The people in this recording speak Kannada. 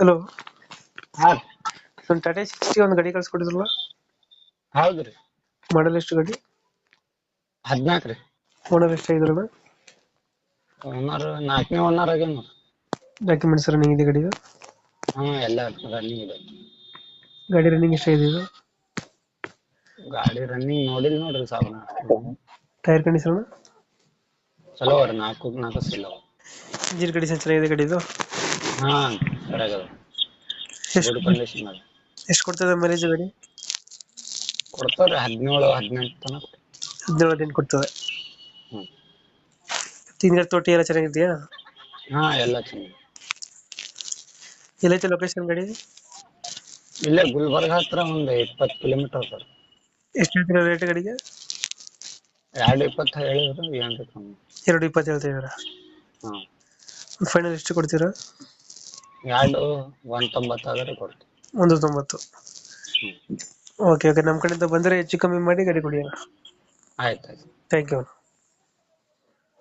ಹಲೋ ಹಾ. ಒಂದು ಟಾಟಾ ಸಿಕ್ಸ್ಟಿ ಒಂದು ಗಾಡಿ ಕಳ್ಸ್ಕೊಟ್ಟಿದ್ರಲ್ಲ? ಹೌದ್ರಿ ಮಾಡಲ್ ಎಷ್ಟು ಗಾಡಿ? ಹದಿನಾಲ್ಕು ರೀ. ಓನರ್ ಎಷ್ಟಾಗಿದ್ರಲ್ಲ ಓನರ್ ನಾಲ್ಕನೇ ಓನರ್ ಆಗ್ಯಾನ ನೋಡ್ರಿ ಡಾಕ್ಯುಮೆಂಟ್ಸ್ ರನ್ನಿಂಗ್ ಇದೆ ಗಾಡಿದು? ಹಾ ಎಲ್ಲ ರನ್ನಿಂಗ್ ಇದೆ. ಗಾಡಿ ರನ್ನಿಂಗ್ ಎಷ್ಟಾಗಿದೆ ಇದು? ಗಾಡಿ ರನ್ನಿಂಗ್ ನೋಡಿಲ್ಲ ನೋಡ್ರಿ ಸಾಬ್ ಟೈರ್ ಕಂಡೀಷನ್ ಚಲೋ ಅವ್ರಿ ನಾಲ್ಕು ನಾಲ್ಕು ಸಿಲ್ಲ ಇಂಜಿನ್ ಕಂಡೀಷನ್ ಚೆನ್ನಾಗಿದೆ ಗಾಡಿದು? ಹಾ. ಎಷ್ಟು ಕೊಡ್ತದೆ ಮೈಲೇಜ್ ಗಾಡಿ? ಕೊಡ್ತಾರ್ರಿ ಹದಿನೇಳು ಹದಿನೆಂಟು ತನಕ. ಹದಿನೇಳು ಹದಿನೆಂಟು ಕೊಡ್ತದೆ. ತಿಂಗಳ ತೋಟಿ ಎಲ್ಲ ಚೆನ್ನಾಗಿದೆಯಾ? ಹಾ ಎಲ್ಲ ಚೆನ್ನಾಗಿ ಎಲ್ಲೈತೆ ಲೊಕೇಶನ್ ಗಾಡಿ ಇಲ್ಲೇ ಗುಲ್ಬರ್ಗ ಹತ್ರ ಒಂದ್ ಇಪ್ಪತ್ತು ಕಿಲೋಮೀಟರ್ ಸರ್. ಎಷ್ಟು ಹೇಳ್ತೀರಾ ರೇಟ್ ಗಾಡಿಗೆ? ಎರಡು ಇಪ್ಪತ್ತು ಹೇಳಿದ್ರು ಕಮ್ಮಿ. ಎರಡು ಇಪ್ಪತ್ತು ಹೇಳ್ತೀವಿ ಫೈನಲ್ ಎಷ್ಟು ಕೊಡ್ತೀರಾ? ಎರಡು ಒಂದ್ ತೊಂಬತ್ತಾದ್ರೆ ಕೊಡ್ತೀವಿ ಒಂದು ತೊಂಬತ್ತು. ಓಕೆ ಓಕೆ ನಮ್ಮ ಕಡೆಯಿಂದ ಬಂದರೆ ಹೆಚ್ಚು ಕಮ್ಮಿ ಮಾಡಿ ಗಾಡಿ ಕೊಡಿ ಆಯ್ತು ಆಯ್ತು. Thank you